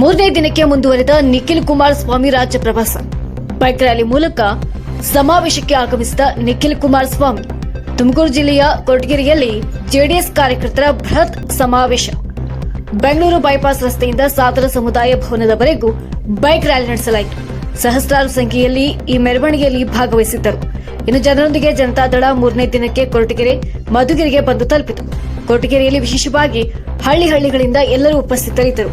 ಮೂರನೇ ದಿನಕ್ಕೆ ಮುಂದುವರೆದ ನಿಖಿಲ್ ಕುಮಾರಸ್ವಾಮಿ ರಾಜ್ಯ ಪ್ರವಾಸ. ಬೈಕ್ ರ್ಯಾಲಿ ಮೂಲಕ ಸಮಾವೇಶಕ್ಕೆ ಆಗಮಿಸಿದ ನಿಖಿಲ್ ಕುಮಾರಸ್ವಾಮಿ ತುಮಕೂರು ಜಿಲ್ಲೆಯ ಕೊರಟಗೆರೆಯಲ್ಲಿ ಜೆಡಿಎಸ್ ಕಾರ್ಯಕರ್ತರ ಬೃಹತ್ ಸಮಾವೇಶ. ಬೆಂಗಳೂರು ಬೈಪಾಸ್ ರಸ್ತೆಯಿಂದ ಸಾದರ ಸಮುದಾಯ ಭವನದವರೆಗೂ ಬೈಕ್ ರ್ಯಾಲಿ ನಡೆಸಲಾಯಿತು. ಸಹಸ್ರಾರು ಸಂಖ್ಯೆಯಲ್ಲಿ ಈ ಮೆರವಣಿಗೆಯಲ್ಲಿ ಭಾಗವಹಿಸಿದ್ದರು. ಇನ್ನು ಜನರೊಂದಿಗೆ ಜನತಾದಳ ಮೂರನೇ ದಿನಕ್ಕೆ ಕೊರಟಗೆರೆ, ಮಧುಗಿರಿಗೆ ಬಂದು ತಲುಪಿತು. ಕೊರಟಗೆರೆಯಲ್ಲಿ ವಿಶೇಷವಾಗಿ ಹಳ್ಳಿ ಹಳ್ಳಿಗಳಿಂದ ಎಲ್ಲರೂ ಉಪಸ್ಥಿತರಿದ್ದರು.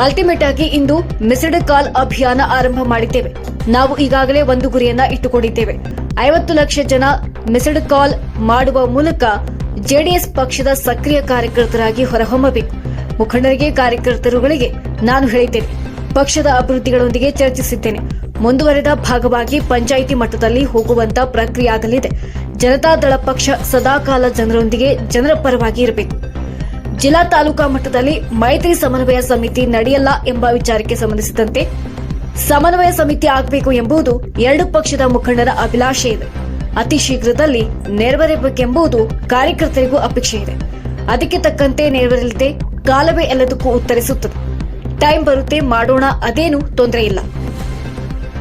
ಅಲ್ಟಿಮೇಟ್ ಆಗಿ ಇಂದು ಮಿಸ್ಡ್ ಕಾಲ್ ಅಭಿಯಾನ ಆರಂಭ ಮಾಡಿದ್ದೇವೆ. ನಾವು ಈಗಾಗಲೇ ಒಂದು ಗುರಿಯನ್ನ ಇಟ್ಟುಕೊಂಡಿದ್ದೇವೆ. ಐವತ್ತು ಲಕ್ಷ ಜನ ಮಿಸ್ಡ್ ಕಾಲ್ ಮಾಡುವ ಮೂಲಕ ಜೆಡಿಎಸ್ ಪಕ್ಷದ ಸಕ್ರಿಯ ಕಾರ್ಯಕರ್ತರಾಗಿ ಹೊರಹೊಮ್ಮಬೇಕು. ಮುಖಂಡರಿಗೆ, ಕಾರ್ಯಕರ್ತರುಗಳಿಗೆ ನಾನು ಹೇಳಿದ್ದೇನೆ. ಪಕ್ಷದ ಅಭಿವೃದ್ಧಿಗಳೊಂದಿಗೆ ಚರ್ಚಿಸಿದ್ದೇನೆ. ಮುಂದುವರೆದ ಭಾಗವಾಗಿ ಪಂಚಾಯಿತಿ ಮಟ್ಟದಲ್ಲಿ ಹೋಗುವಂತ ಪ್ರಕ್ರಿಯೆ ಆಗಲಿದೆ. ಜನತಾದಳ ಪಕ್ಷ ಸದಾಕಾಲ ಜನರೊಂದಿಗೆ ಜನರ ಪರವಾಗಿ ಇರಬೇಕು. ಜಿಲ್ಲಾ ತಾಲೂಕಾ ಮಟ್ಟದಲ್ಲಿ ಮೈತ್ರಿ ಸಮನ್ವಯ ಸಮಿತಿ ನಡೆಯಲ್ಲ ಎಂಬ ವಿಚಾರಕ್ಕೆ ಸಂಬಂಧಿಸಿದಂತೆ ಸಮನ್ವಯ ಸಮಿತಿ ಆಗಬೇಕು ಎಂಬುದು ಎರಡು ಪಕ್ಷದ ಮುಖಂಡರ ಅಭಿಲಾಷೆ ಇದೆ. ಅತಿ ಶೀಘ್ರದಲ್ಲಿ ನೆರವೇರಬೇಕೆಂಬುದು ಕಾರ್ಯಕರ್ತರಿಗೂ ಅಪೇಕ್ಷೆ ಇದೆ. ಅದಕ್ಕೆ ತಕ್ಕಂತೆ ನೆರವೇರಲಿದೆ, ಕಾಲವೇ ಎಲ್ಲದಕ್ಕೂ ಉತ್ತರಿಸುತ್ತದೆ. ಟೈಮ್ ಬರುತ್ತೆ, ಮಾಡೋಣ, ಅದೇನು ತೊಂದರೆ ಇಲ್ಲ.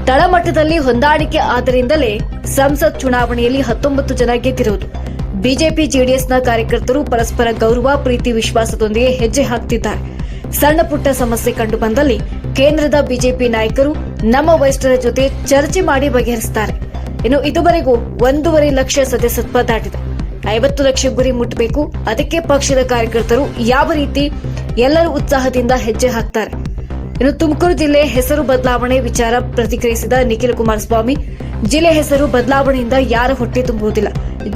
ತಳಮಟ್ಟದಲ್ಲಿ ಹೊಂದಾಣಿಕೆ ಆದ್ದರಿಂದಲೇ ಸಂಸತ್ ಚುನಾವಣೆಯಲ್ಲಿ ಹತ್ತೊಂಬತ್ತು ಜನ ಗೆದ್ದಿರುವುದು ಬಿಜೆಪಿ ಜೆಡಿಎಸ್ನ ಕಾರ್ಯಕರ್ತರು ಪರಸ್ಪರ ಗೌರವ, ಪ್ರೀತಿ, ವಿಶ್ವಾಸದೊಂದಿಗೆ ಹೆಜ್ಜೆ ಹಾಕ್ತಿದ್ದಾರೆ. ಸಣ್ಣ ಪುಟ್ಟ ಸಮಸ್ಯೆ ಕಂಡು ಬಂದಲ್ಲಿ ಕೇಂದ್ರದ ಬಿಜೆಪಿ ನಾಯಕರು ನಮ್ಮ ವರಿಷ್ಠರ ಜೊತೆ ಚರ್ಚೆ ಮಾಡಿ ಬಗೆಹರಿಸುತ್ತಾರೆ ಇನ್ನು ಇದುವರೆಗೂ ಒಂದೂವರೆ ಲಕ್ಷ ಸದಸ್ಯತ್ವ ದಾಟಿದೆ. ಐವತ್ತು ಲಕ್ಷ ಗುರಿ ಮುಟ್ಟಬೇಕು ಅದಕ್ಕೆ ಪಕ್ಷದ ಕಾರ್ಯಕರ್ತರು ಯಾವ ರೀತಿ ಎಲ್ಲರೂ ಉತ್ಸಾಹದಿಂದ ಹೆಜ್ಜೆ ಹಾಕ್ತಾರೆ. ಇನ್ನು ತುಮಕೂರು ಜಿಲ್ಲೆ ಹೆಸರು ಬದಲಾವಣೆ ವಿಚಾರ ಪ್ರತಿಕ್ರಿಯಿಸಿದ ನಿಖಿಲ್ ಕುಮಾರಸ್ವಾಮಿ, ಜಿಲ್ಲೆ ಹೆಸರು ಬದಲಾವಣೆಯಿಂದ ಯಾರ ಹೊಟ್ಟೆ ತುಂಬುವುದಿಲ್ಲ.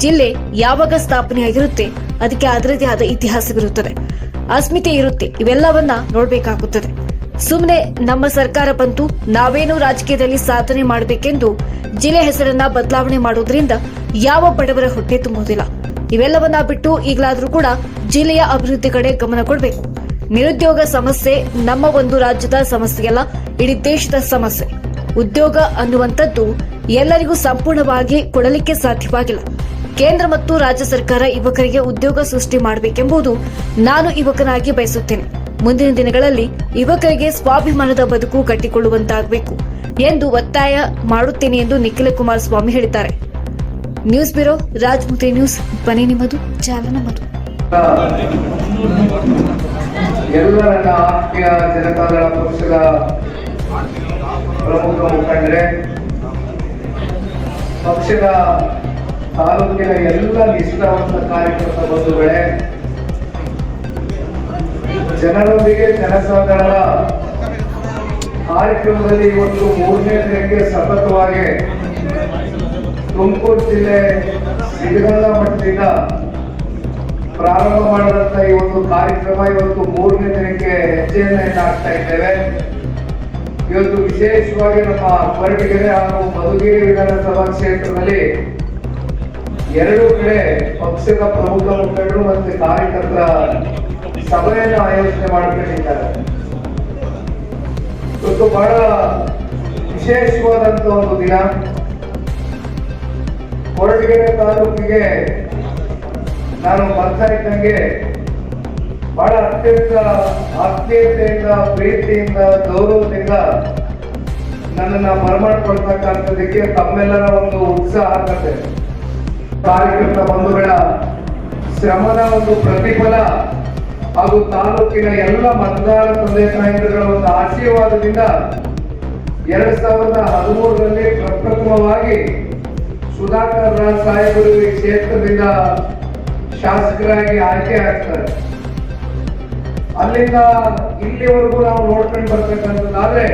ಜಿಲ್ಲೆ ಯಾವಾಗ ಸ್ಥಾಪನೆಯಾಗಿರುತ್ತೆ ಅದಕ್ಕೆ ಅದರದೇ ಆದ ಇತಿಹಾಸವಿರುತ್ತದೆ. ಅಸ್ಮಿತೆ ಇರುತ್ತೆ, ಇವೆಲ್ಲವನ್ನ ನೋಡಬೇಕಾಗುತ್ತದೆ. ಸುಮ್ಮನೆ ನಮ್ಮ ಸರ್ಕಾರ ಬಂತು, ನಾವೇನು ರಾಜಕೀಯದಲ್ಲಿ ಸಾಧನೆ ಮಾಡಬೇಕೆಂದು ಜಿಲ್ಲೆ ಹೆಸರನ್ನ ಬದಲಾವಣೆ ಮಾಡೋದ್ರಿಂದ ಯಾವ ಬಡವರ ಹೊಟ್ಟೆ ತುಂಬುವುದಿಲ್ಲ. ಇವೆಲ್ಲವನ್ನ ಬಿಟ್ಟು ಈಗಲಾದ್ರೂ ಕೂಡ ಜಿಲ್ಲೆಯ ಅಭಿವೃದ್ಧಿ ಕಡೆ ಗಮನ ಕೊಡಬೇಕು. ನಿರುದ್ಯೋಗ ಸಮಸ್ಯೆ ನಮ್ಮ ಒಂದು ರಾಜ್ಯದ ಸಮಸ್ಯೆಯಲ್ಲ, ಇಡೀ ದೇಶದ ಸಮಸ್ಯೆ. ಉದ್ಯೋಗ ಅನ್ನುವಂಥದ್ದು ಎಲ್ಲರಿಗೂ ಸಂಪೂರ್ಣವಾಗಿ ಕೊಡಲಿಕ್ಕೆ ಸಾಧ್ಯವಾಗಿಲ್ಲ. ಕೇಂದ್ರ ಮತ್ತು ರಾಜ್ಯ ಸರ್ಕಾರ ಯುವಕರಿಗೆ ಉದ್ಯೋಗ ಸೃಷ್ಟಿ ಮಾಡಬೇಕೆಂಬುದು ನಾನು ಯುವಕನಾಗಿ ಬಯಸುತ್ತೇನೆ. ಮುಂದಿನ ದಿನಗಳಲ್ಲಿ ಯುವಕರಿಗೆ ಸ್ವಾಭಿಮಾನದ ಬದುಕು ಕಟ್ಟಿಕೊಳ್ಳುವಂತಾಗಬೇಕು ಎಂದು ಒತ್ತಾಯ ಮಾಡುತ್ತೇನೆ ಎಂದು ನಿಖಿಲ ಕುಮಾರಸ್ವಾಮಿ ಹೇಳಿದ್ದಾರೆ. ನ್ಯೂಸ್ ಬ್ಯೂರೋ, ರಾಜಮುದ್ರಿ ನ್ಯೂಸ್, ಬನ್ನಿ ನಿಮ್ಮದು ಜಾಲ ನಮ್ಮದು. ಎಲ್ಲ ನನ್ನ ಆತ್ಮೀಯ ಪಕ್ಷದ ಪ್ರಮುಖ ಮುಖಂಡರೇ, ಪಕ್ಷದ ತಾಲೂಕಿನ ಎಲ್ಲ ನಿಷ್ಠಾವಂತ ಕಾರ್ಯಕರ್ತ ಬಂಧುಗಳೇ, ಜನರೊಂದಿಗೆ ಜನಸಾಧಾರಣ ಕಾರ್ಯಕ್ರಮದಲ್ಲಿ ಇವತ್ತು ಮೂರನೇ ದಿನಕ್ಕೆ ಸತತವಾಗಿ ತುಮಕೂರು ಜಿಲ್ಲೆ ಸಿದ್ಧಗಂಗಾ ಮಠದಿಂದ ಪ್ರಾರಂಭ ಮಾಡಿದಂತ ಈ ಒಂದು ಕಾರ್ಯಕ್ರಮ ಇವತ್ತು ಮೂರನೇ ದಿನಕ್ಕೆ ಹೆಜ್ಜೆಯನ್ನ ಹಾಕ್ತಾ ಇದ್ದೇವೆ. ಇವತ್ತು ವಿಶೇಷವಾಗಿ ನಮ್ಮ ಕೊರಟಗೆರೆ ಹಾಗೂ ಮಧುಗಿರಿ ವಿಧಾನಸಭಾ ಕ್ಷೇತ್ರದಲ್ಲಿ ಎರಡು ಕಡೆ ಪಕ್ಷದ ಪ್ರಮುಖ ಮುಖಂಡರು ಮತ್ತೆ ಕಾರ್ಯಕರ್ತರ ಸಭೆಯನ್ನು ಆಯೋಜನೆ ಮಾಡಿಕೊಂಡಿದ್ದಾರೆ. ಇವತ್ತು ಬಹಳ ವಿಶೇಷವಾದಂತ ಒಂದು ದಿನ. ಕೊರಟಗೆರೆ ತಾಲೂಕಿಗೆ ನಾನು ಬರ್ತಾ ಇದ್ದಂಗೆ ಬಹಳ ಅತ್ಯಂತ ಆತ್ಮೀಯತೆಯಿಂದ, ಪ್ರೀತಿಯಿಂದ, ಗೌರವದಿಂದ ನನ್ನನ್ನ ಬರಮಾಡ್ಕೊಳ್ತಕ್ಕಂಥದಕ್ಕೆ ತಮ್ಮೆಲ್ಲರ ಒಂದು ಉತ್ಸಾಹ ಆಗ್ತದೆ ಕಾರ್ಯಕರ್ತ ಬಂಧುಗಳ ಶ್ರಮದ ಒಂದು ಪ್ರತಿಫಲ ಹಾಗೂ ತಾಲೂಕಿನ ಎಲ್ಲ ಮತದಾರ ತಂದೆ ತಾಯಂದಿರ ಒಂದು ಆಶೀರ್ವಾದದಿಂದ ಎರಡ್ ಸಾವಿರದ ಹದಿಮೂರರಲ್ಲಿ ಪ್ರಪ್ರಥಮವಾಗಿ ಸುಧಾಕರ್ ರಾಜ್ ಸಾಹೇಬರು ಈ ಕ್ಷೇತ್ರದಿಂದ ಶಾಸಕರಾಗಿ ಆಯ್ಕೆ ಆಗ್ತಾರೆ. ಅಲ್ಲಿಂದ ಇಲ್ಲಿವರೆಗೂ ನಾವು ನೋಡ್ಕೊಂಡು ಬರ್ತಕ್ಕಂಥದ್ದಾದ್ರೆ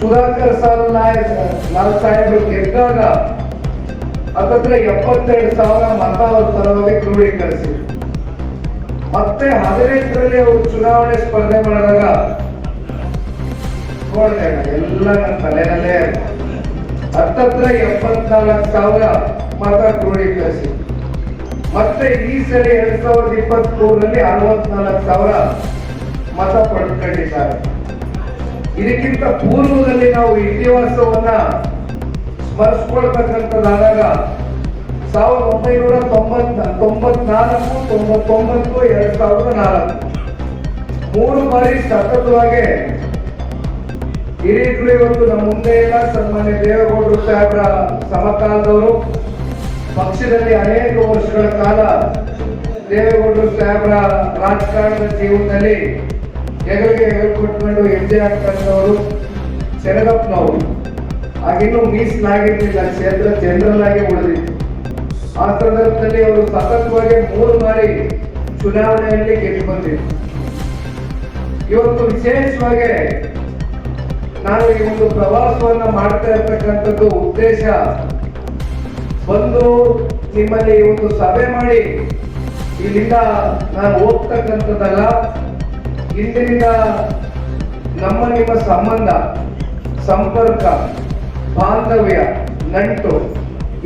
ಸುಧಾಕರ್ ಸಾಲ್ ನಾಯಕ್ ಲಾಲ್ ಸಾಹೇಬರು ಗೆದ್ದಾಗ ಹತ್ತತ್ರ ಎಪ್ಪತ್ತೆರಡು ಸಾವಿರ ಮತ ಅವ್ರ ಪರವಾಗಿ ಕ್ರೋಢೀಕರಿಸಿದ್ರು ಮತ್ತೆ ಹದಿನೆಂಟರಲ್ಲಿ ಅವರು ಚುನಾವಣೆ ಸ್ಪರ್ಧೆ ಮಾಡಿದಾಗ ನೋಡಿದೆ ಎಲ್ಲ ನನ್ನ ತಲೆನಲ್ಲೇ ಹತ್ತತ್ರ ಎಪ್ಪತ್ನಾಲ್ಕು ಸಾವಿರ ಮತ ಕ್ರೋಢೀಕರಿಸಿ. ಮತ್ತೆ ಈ ಸಲ ಎರಡ್ ಸಾವಿರದ ಇಪ್ಪತ್ಮೂರರಲ್ಲಿ ಅರವತ್ನಾಲ್ಕು ಸಾವಿರ ಮತ ಪಡ್ಕೊಂಡಿದ್ದಾರೆ. ಇದಕ್ಕಿಂತ ಪೂರ್ವದಲ್ಲಿ ನಾವು ಇತಿಹಾಸವನ್ನ ಸ್ಮರಿಸ್ಕೊಳ್ತಕ್ಕಂಥದ್ದಾದಾಗ ಸಾವಿರದ ಒಂಬೈನೂರ ತೊಂಬತ್ ತೊಂಬತ್ನಾಲ್ಕು, ತೊಂಬತ್ತೊಂಬತ್ತು, ಎರಡ್ ಸಾವಿರದ ನಾಲ್ಕು. ಮೂರು ಬಾರಿ ಸತತವಾಗಿ ಹಿರಿಯರು ಇವತ್ತು ನಮ್ಮ ಮುಂದೆ ಇಲ್ಲ ಸನ್ಮಾನ್ಯ ದೇವೇಗೌಡರು ಸಾಹೇಬರ ಸಮಕಾಲದವರು, ಪಕ್ಷದಲ್ಲಿ ಅನೇಕ ವರ್ಷಗಳ ಕಾಲ ದೇವೇಗೌಡರು ಸಾಹೇಬರ ರಾಜಕಾರಣದ ಜೀವನದಲ್ಲಿ ಹೆಗಲಿಗೆ ಹೆಗಲು ಕೊಟ್ಕೊಂಡು ಹೆಜ್ಜೆ ಹಾಕ್ತಕ್ಕಂಥವರು ಶರಣಪ್ಪನವರು ಆಗಿನ್ನೂ ಮೀಸಲಾಗಿರ್ಲಿಲ್ಲ ಕ್ಷೇತ್ರ ಜನರಲ್ ಆಗಿ ಉಳಿದಿತ್ತು ಆ ಸಂದರ್ಭದಲ್ಲಿ ಅವರು ಸತತವಾಗಿ ಮೂರು ಬಾರಿ ಚುನಾವಣೆಯಲ್ಲಿ ಗೆದ್ದು ಬಂದಿತ್ತು ಇವತ್ತು ವಿಶೇಷವಾಗಿ ನಾನು ಈ ಒಂದು ಪ್ರವಾಸವನ್ನ ಮಾಡ್ತಾ ಇರ್ತಕ್ಕಂಥದ್ದು ಉದ್ದೇಶ, ಬಂದು ನಿಮ್ಮಲ್ಲಿ ಒಂದು ಸಭೆ ಮಾಡಿ ಇಲ್ಲಿಂದ ನಾನು ಹೋಗ್ತಕ್ಕಂಥದ್ದಲ್ಲ, ಇಂದಿನಿಂದ ನಮ್ಮ ನಿಮ್ಮ ಸಂಬಂಧ, ಸಂಪರ್ಕ ಬಾಂಧವ್ಯ, ನಂಟು,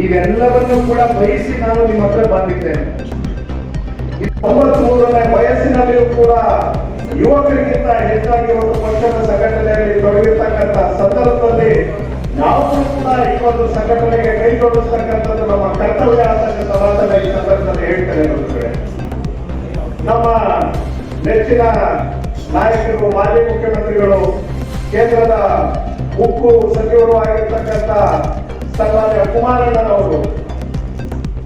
ಇವೆಲ್ಲವನ್ನು ಕೂಡ ಬಯಸಿ ನಾನು ನಿಮ್ಮ ಹತ್ರ ಬಂದಿದ್ದೇನೆ ಮೂರನೇ ವಯಸ್ಸಿನಲ್ಲಿಯೂ ಕೂಡ ಯುವಕರಿಗಿಂತ ಹೆಚ್ಚಾಗಿ ಒಂದು ಪಕ್ಷದ ಸಂಘಟನೆಯಲ್ಲಿ ತೊಡಗಿರ್ತಕ್ಕಂಥ ಸಂದರ್ಭದಲ್ಲಿ ನಾವು ಕೂಡ ಈ ಒಂದು ಸಂಘಟನೆಗೆ ಕೈ ನಮ್ಮ ಕರ್ತವ್ಯ ಅಂತಕ್ಕಂಥ ಮಾತನ್ನ ಈ ಸಂದರ್ಭದಲ್ಲಿ ಹೇಳ್ತಾರೆ. ನಮ್ಮ ನೆಚ್ಚಿನ ನಾಯಕರು, ಮಾಜಿ ಮುಖ್ಯಮಂತ್ರಿಗಳು ಕೇಂದ್ರದ ಉಕ್ಕು ಸಚಿವರು ಆಗಿರ್ತಕ್ಕಂಥ ಸನ್ಮಾನ್ಯ ಕುಮಾರಣ್ಣನವರು.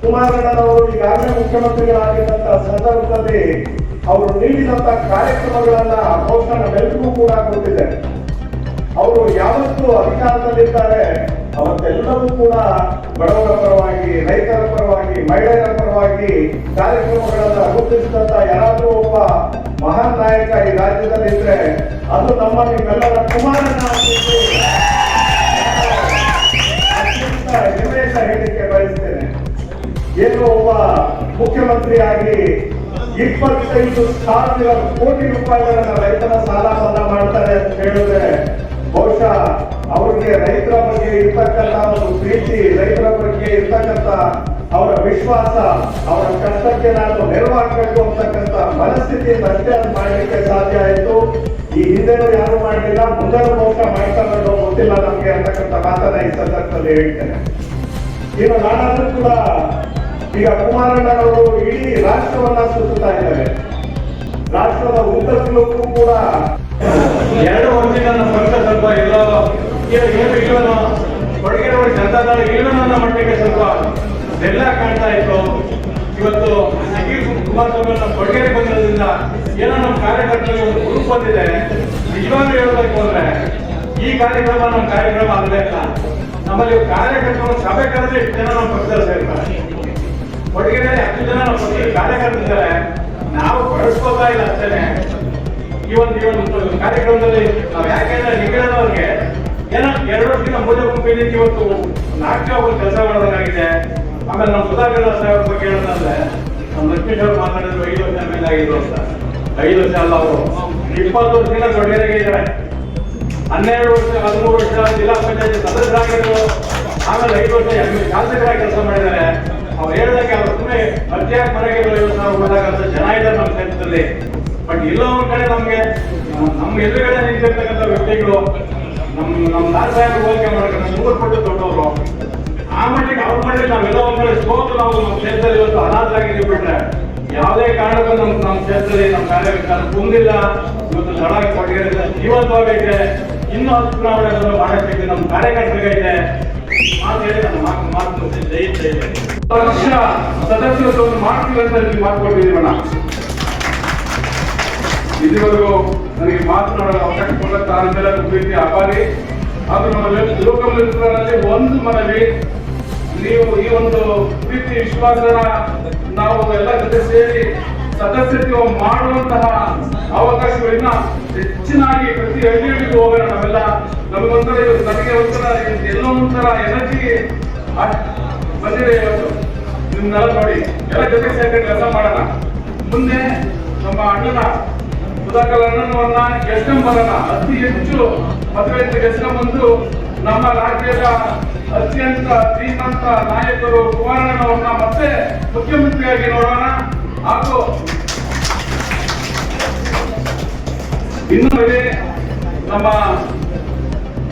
ಕುಮಾರಣ್ಣನವರು ಈಗಾಗಲೇ ಮುಖ್ಯಮಂತ್ರಿಗಳಾಗಿದ್ದಂಥ ಸಂದರ್ಭದಲ್ಲಿ ಅವರು ನೀಡಿದಂತ ಕಾರ್ಯಕ್ರಮಗಳನ್ನ ಬಹುಶಃ ಬೆಳಕು ಕೂಡ ಕೊಟ್ಟಿದೆ ಅವರು ಯಾವತ್ತು ಅಧಿಕಾರದಲ್ಲಿದ್ದಾರೆ ಅವತ್ತೆಲ್ಲವೂ ಕೂಡ ಬಡವರ ಪರವಾಗಿ, ರೈತರ ಪರವಾಗಿ, ಮಹಿಳೆಯರ ಪರವಾಗಿ ಕಾರ್ಯಕ್ರಮಗಳನ್ನ ರೂಪಿಸಿದಂತ ಯಾರಾದರೂ ಒಬ್ಬ ಮಹಾನ್ ನಾಯಕ ಈ ರಾಜ್ಯದಲ್ಲಿ ಇದ್ರೆ ಅದು ನಮ್ಮ ನಿಮ್ಮೆಲ್ಲರ ಕುಮಾರನ ಅತ್ಯಂತ ಹೆಮ್ಮೆಯಿಂದ ಹೇಳಿಕೆ ಬಯಸ್ತೇನೆ. ಏನು ಒಬ್ಬ ಮುಖ್ಯಮಂತ್ರಿಯಾಗಿ ಇಪ್ಪತ್ತೈದು ಸಾವಿರ ಕೋಟಿ ರೂಪಾಯಿಗಳನ್ನ ರೈತರ ಸಾಲ ಮನ್ನಾ ಮಾಡ್ತಾರೆ ಅಂತ ಹೇಳಿದ್ರೆ ಬಹುಶಃ ಅವ್ರಿಗೆ ರೈತರ ಬಗ್ಗೆ ಇರ್ತಕ್ಕಂಥ ಒಂದು ಪ್ರೀತಿ, ರೈತರ ಬಗ್ಗೆ ಇರ್ತಕ್ಕಂಥ ಅವರ ವಿಶ್ವಾಸ, ಅವರ ಕಷ್ಟಕ್ಕೆ ನಾನು ನೆರವಾಗಬೇಕು ಅಂತಕ್ಕಂಥ ಮನಸ್ಥಿತಿಯಿಂದ ಅಷ್ಟೇ ಅದು ಮಾಡಲಿಕ್ಕೆ ಸಾಧ್ಯ ಆಯಿತು. ಈ ಹಿಂದೆನೂ ಯಾರು ಮಾಡಲಿಲ್ಲ ಮುಂದೆ ಬಹುಶಃ ಮಾಡ್ತಾರೋ ಗೊತ್ತಿಲ್ಲ ನಮಗೆ ಅಂತಕ್ಕಂಥ ಮಾತನ್ನ ಈ ಸಂದರ್ಭದಲ್ಲಿ ಹೇಳ್ತೇನೆ. ಇನ್ನು ನಾನಾದ್ರೂ ಕೂಡ ಈಗ ಕುಮಾರಣ್ಣನವರು ಇಡೀ ರಾಷ್ಟ್ರವನ್ನ ಸುತ್ತುತ್ತಾ ಇದ್ದಾರೆ. ರಾಷ್ಟ್ರದ ಉದ್ದಕ್ಕೂ ಕೂಡ ಎರಡು ವರ್ಷ ನನ್ನ ಪಕ್ಷ ಸ್ವಲ್ಪ ಎಲ್ಲೋ ಏನು ಇಲ್ಲ ಇಲ್ಲವೋ ಕೊಡುಗೆ ಜನತಾದಳ ಇಲ್ಲವೋ ನನ್ನ ಮಟ್ಟಿಗೆ ಸ್ವಲ್ಪ ಬೆಲ್ಲ ಕಾಣ್ತಾ ಇತ್ತು. ಇವತ್ತು ಕುಮಾರಸ್ವಾಮಿ ನಮ್ಮ ಕೊಡುಗೆ ಬಂದಿರೋದ್ರಿಂದ ಏನೋ ನಮ್ಮ ಕಾರ್ಯಕರ್ತರಿಗೆ ಒಂದು ಗ್ರೂಪ್ ಬಂದಿದೆ. ನಿಜವಾಗ್ಲೂ ಹೇಳಬೇಕು ಅಂದ್ರೆ, ಈ ಕಾರ್ಯಕ್ರಮ ನಮ್ಮ ಕಾರ್ಯಕ್ರಮ ಇಲ್ಲ. ನಮ್ಮಲ್ಲಿ ಕಾರ್ಯಕರ್ತರು ಸಭೆ ಕರೆದ್ರೆ ಇಷ್ಟು ಜನ ನಮ್ಮ ಪಕ್ಷದಲ್ಲಿ ಸೇರ್ತಾರೆ. ಕೊಡುಗೆನಲ್ಲಿ ಹತ್ತು ಜನ ನಮ್ಮ ಪಕ್ಷದ ಕಾರ್ಯಕರ್ತರಿದ್ದಾರೆ. ನಾವು ಬಳಸ್ಕೋತಾ ಇಲ್ಲ ಅಷ್ಟೇನೆ ಈ ಒಂದು ಈ ಒಂದು ಕಾರ್ಯಕ್ರಮದಲ್ಲಿ ನಾವು ಯಾಕೆಂದ್ರೆ ಅವ್ರಿಗೆ ಏನೋ ಎರಡು ವರ್ಷದಿಂದ ಮೂಲ ಗುಂಪಿನಿಂದ ಇವತ್ತು ಒಂದು ಕೆಲಸ ಮಾಡೋದಾಗಿದೆ ಆಮೇಲೆ ನಮ್ಮ ಸುಧಾಕರ್ ಸಾಹೇಬ್ ಬಗ್ಗೆ ಹೇಳೋದಂದ್ರೆ, ನಮ್ಮ ಲಕ್ಷ್ಮೀಶ್ ಅವರು ಮಾತಾಡಿದ್ರು ಐದು ವರ್ಷ ಮೇಲೆ ಆಗಿದ್ರು ಅಂತ ಐದು ವರ್ಷ ಅಲ್ಲ ಅವರು. ಇಪ್ಪತ್ತು ವರ್ಷದಿಂದ ದೊಡ್ಡರಿಗೆ ಇದ್ದಾರೆ. ಹನ್ನೆರಡು ವರ್ಷ, ಹದಿಮೂರು ವರ್ಷ ಜಿಲ್ಲಾ ಪಂಚಾಯತ್ ಸದಸ್ಯರಾಗಿದ್ರು. ಆಮೇಲೆ ಐದು ವರ್ಷ ಶಾಸಕರಾಗಿ ಕೆಲಸ ಮಾಡಿದ್ದಾರೆ. ಅವ್ರು ಹೇಳಿದಾಗೆ ಅವ್ರು ಸುಮ್ಮನೆ ಅತ್ಯಾಗ ಮನೆಗೆ ಐವತ್ತು ಸಾವಿರ ಜನ ಇದ್ದಾರೆ ನಮ್ಮ ಕ್ಷೇತ್ರದಲ್ಲಿ. ಬಟ್ ಎಲ್ಲೋ ಒಂದ್ ಕಡೆ ನಮ್ಗೆ ನಮ್ಮ ಎದುರುಗಡೆ ನಿಂತಿರ್ತಕ್ಕಂಥ ವ್ಯಕ್ತಿಗಳು ನಮ್ಮ ನಮ್ಮ ದಾಸ ಸಾಹೇಬ್ ಹೋಲಿಕೆ ಮಾಡ್ಕೊಂಡು ನೂರು ಪಟ್ಟು ದೊಡ್ಡವರು. ಆ ಅವ್ರು ಮಾಡ್ಲಿಕ್ಕೆ ನಾವೆಲ್ಲ ಒಂದ್ ಕಡೆ ಸೋತು ನಾವು ನಮ್ಮ ಕ್ಷೇತ್ರದಲ್ಲಿ ಇವತ್ತು ಅನಾಥರಾಗಿದ್ದೀವಿ ಬಿಟ್ರೆ ಯಾವುದೇ ಕಾರಣಕ್ಕೂ ನಮ್ಮ ನಮ್ಮ ಕ್ಷೇತ್ರದಲ್ಲಿ ನಮ್ಮ ಕಾರ್ಯಕರ್ತರ ತುಂಬಿಲ್ಲ. ಇವತ್ತು ಲಡಾಖ್ ಜೀವಂತವಾಗೈತೆ ಇನ್ನೂ ಹತ್ತು ಚುನಾವಣೆಗಳನ್ನು ಮಾಡಬೇಕು ನಮ್ಮ ಕಾರ್ಯಕರ್ತರಿಗೆ ಮಾತು ಮಾತು. ಪಕ್ಷ ಸದಸ್ಯತ್ವವನ್ನು ಮಾಡ್ತೀವಿ ಅಂತ ನಿಮ್ಗೆ ಮಾತು ಕೊಟ್ಟಿದ್ದೀವಣ್ಣ ಇದುವರೆಗೂ ನನಗೆ ಮಾತನಾಡಲು ಅವಕಾಶ ಕೊಟ್ಟ ತಾನ ಮೇಲೆ ಪ್ರೀತಿ, ಆಭಾರಿ. ಅದು ನಮ್ಮ ಲೋಕಲ್ ಒಂದು ಮನವಿ. ನೀವು ಈ ಒಂದು ಪ್ರೀತಿ ವಿಶ್ವಾಸನ ನಾವು ಎಲ್ಲ ಜೊತೆ ಸೇರಿ ಸದಸ್ಯತ್ವ ಮಾಡುವಂತಹ ಅವಕಾಶಗಳನ್ನ ಹೆಚ್ಚಿನಾಗಿ ಪ್ರತಿ ಹಳ್ಳಿಗಳಿಗೂ ಹೋಗೋಣ ನಾವೆಲ್ಲ. ನಮಗೊಂಥರ ನಮಗೆ ನನಗೆ ಒಂಥರ ಎಲ್ಲೋ ಒಂಥರ ಎನರ್ಜಿ ಬಂದಿದೆ ಇವತ್ತು. ನಿಮ್ನೆಲ್ಲ ನೋಡಿ, ಎಲ್ಲ ಜೊತೆ ಸೇರ್ಕೊಂಡು ಕೆಲಸ ಮಾಡೋಣ. ಮುಂದೆ ನಮ್ಮ ಅಣ್ಣನ, ಸುಧಾಕರ್ ಅಣ್ಣನವರನ್ನ ಗೆಸ್ಕೊಂಬರೋಣ ಅತಿ ಹೆಚ್ಚು ಮದುವೆಯಿಂದ ಗೆಸ್ಕೊಂಬಂದು ನಮ್ಮ ರಾಜ್ಯದ ಅತ್ಯಂತ ಶ್ರೀಮಂತ ನಾಯಕರು ಕುಮಾರಣ್ಣನವರನ್ನ ಮತ್ತೆ ಮುಖ್ಯಮಂತ್ರಿಯಾಗಿ ನೋಡೋಣ. ಹಾಗೂ ಇನ್ನೊಂದು ನಮ್ಮ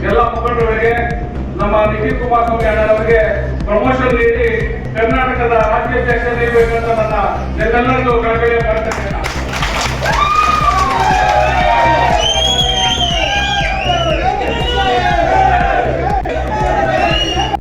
ಎಲ್ಲ ಮುಖಂಡರಿಗೆ, ನಮ್ಮ ನಿಖಿಲ್ ಕುಮಾರಸ್ವಾಮಿ ಅಣ್ಣನವರಿಗೆ ಪ್ರಮೋಷನ್ ನೀಡಿ ಕರ್ನಾಟಕದ ರಾಜ್ಯಾಧ್ಯಕ್ಷ ನೀಡಬೇಕಂತ ನನ್ನ ಎಲ್ಲರಿಗೂ ಕಳಕಳಿಯ